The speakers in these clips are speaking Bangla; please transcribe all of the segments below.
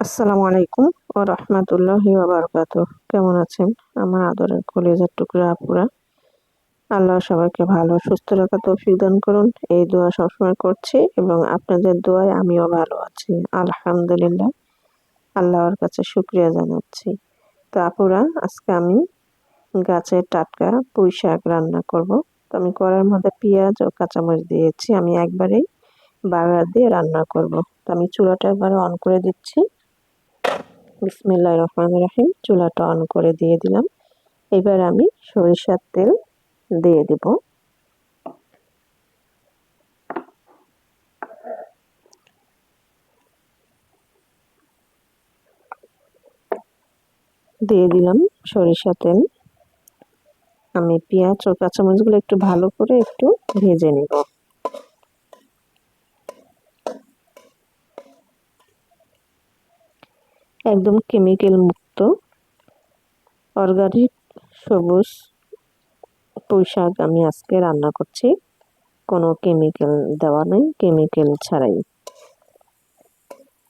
আসসালামু আলাইকুম ও রহমতুল্লাহি বারকাত কেমন আছেন? আমার আদরের কলেজের টুকরা আপুরা। আল্লাহ সবাইকে ভালো সুস্থ রাখা তৌফিক দান করুন। এই দোয়া সবসময় করছি এবং আপনাদের দোয়ায় আমিও ভালো আছি। আলহামদুলিল্লাহ, আল্লাহর কাছে শুক্রিয়া জানাচ্ছি। তো আপুরা, আজকে আমি গাছের টাটকা পুঁই শাক রান্না করব। তো আমি কড়ার মধ্যে পেঁয়াজ ও কাঁচামরিচ দিয়েছি। আমি একবারেই বাগার দিয়ে রান্না করব। তো আমি চুলাটা একবারে অন করে দিচ্ছি। বিসমিল্লাহ রহমান রাহিম। চুলাটা অন করে দিয়ে দিলাম। এবার আমি সরিষার তেল দিয়ে দেব। দিয়ে দিলাম সরিষা তেল। আমি পেঁয়াজ ও কাঁচামরিচগুলো একটু ভালো করে একটু ভেজে নেব। একদম কেমিক্যাল মুক্ত অর্গানিক সবুজ পুঁইশাক আমি আজকে রান্না করছি। কোনো কেমিক্যাল দেওয়া নেই কেমিক্যাল ছাড়াই।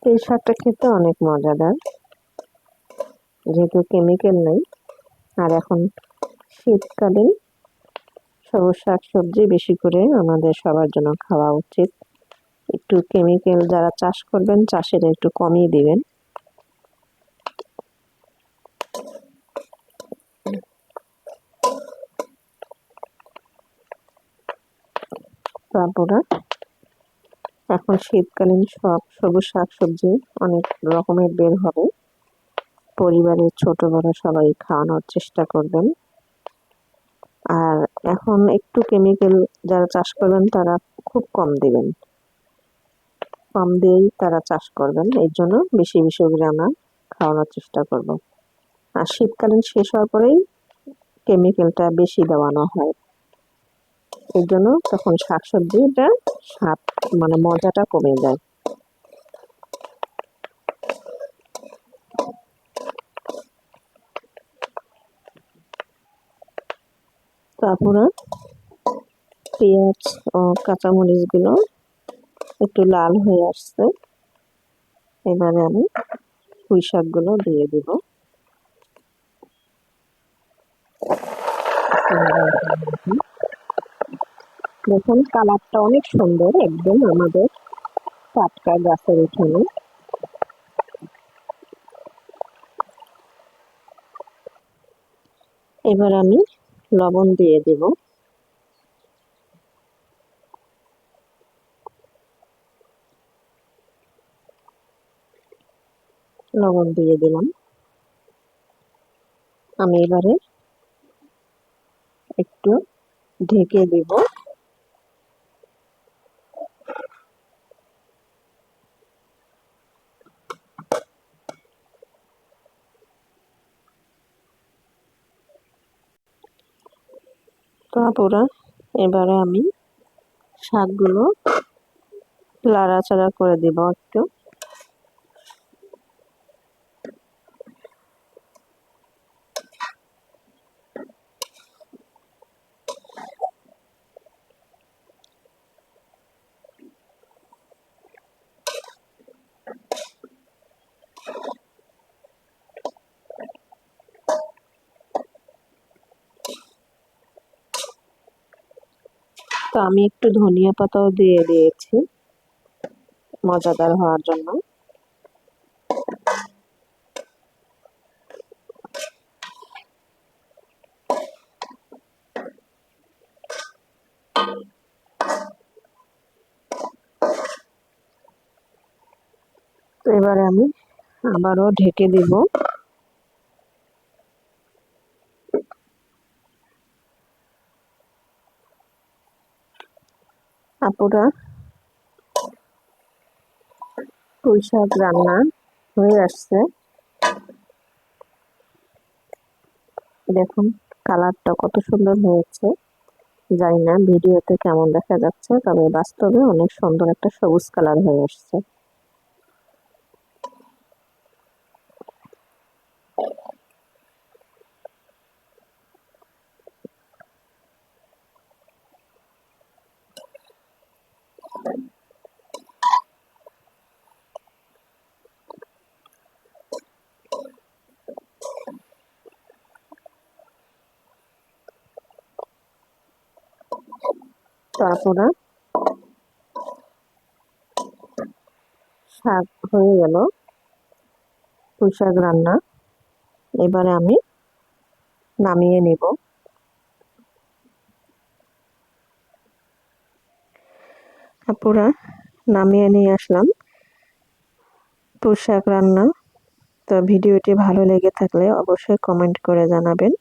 এই শাকটা খেতে অনেক মজাদার, যেহেতু কেমিক্যাল নেই। আর এখন শীতকালীন সবুজ শাক সবজি বেশি করে আমাদের সবার জন্য খাওয়া উচিত। একটু কেমিক্যাল যারা চাষ করবেন, চাষের একটু কমিয়ে দিবেন। তারপরে এখন শীতকালীন সব সবুজ শাকসবজি অনেক রকমের বের হবে। পরিবারের ছোট বড় সবাই খাওয়ানোর চেষ্টা করবেন। আর এখন একটু কেমিক্যাল যারা চাষ করবেন তারা খুব কম দেবেন। কম দিয়েই তারা চাষ করবেন এই জন্য বেশি বেশি করে আমরা খাওয়ানোর চেষ্টা করব। আর শীতকালীন শেষ হওয়ার পরেই কেমিক্যালটা বেশি দেওয়ানো হয়। এই জন্য তখন শাকসবজিটা স্বাদ মানে মজাটা কমে যায়। তারপরে পেঁয়াজ ও কাঁচামরিচগুলো একটু লাল হয়ে আসছে। এবারে আমি পুঁই শাকগুলো দিয়ে দেব দিব। দেখুন, কালারটা অনেক সুন্দর, একদম আমাদের টাটকা গাছের উঠানে এবার আমি লবণ দিয়ে দেব। লবণ দিয়ে দিলাম। আমি এবারে একটু ঢেকে দেব। তারপরে এবারে আমি শাকগুলো লাড়াচাড়া করে দেব একটু। তো আমি একটু ধনিয়া পাতাও দিয়ে দিয়েছি, মজাদার হওয়ার জন্য। এবারে আমি আবারও ঢেকে দিব। আপুরা পুঁই রান্না হয়ে আসছে। দেখুন, কালারটা কত সুন্দর হয়েছে। জানি না ভিডিওতে কেমন দেখা যাচ্ছে, তবে বাস্তবে অনেক সুন্দর একটা সবুজ কালার হয়ে আসছে। তো আপনারা শাক হয়ে গেল, পুঁই শাক রান্না। এবারে আমি নামিয়ে নেব। আপুরা, নামিয়ে নিয়ে আসলাম। পুঁই শাক রান্না। তো ভিডিওটি ভালো লেগে থাকলে অবশ্যই কমেন্ট করে জানাবেন।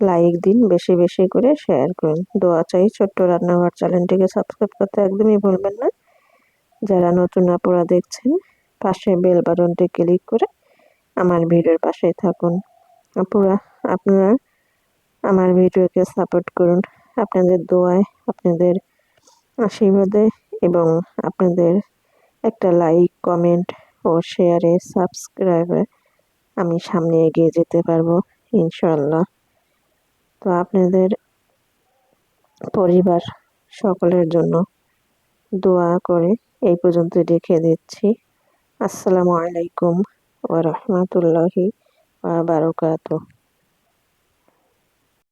লাইক দিন, বেশি বেশি করে শেয়ার করুন। দোয়া চাই ছোট্ট রান্নাঘর চ্যানেলটিকে সাবস্ক্রাইব করতে একদমই ভুলবেন না। যারা নতুন আপুরা দেখছেন, পাশে বেল বাটনটি ক্লিক করে আমার ভিডিওর পাশেই থাকুন। আপুরা, আপনারা আমার ভিডিওকে সাপোর্ট করুন। আপনাদের দোয়ায়, আপনাদের আশীর্বাদে এবং আপনাদের একটা লাইক কমেন্ট ও শেয়ারে সাবস্ক্রাইবে আমি সামনে এগিয়ে যেতে পারব ইনশাল্লাহ তো আপনাদের পরিবার সকলের জন্য দোয়া করে এই পর্যন্ত রেখে দিচ্ছি। আসসালামু আলাইকুম ওয়া বারাকাতুহু।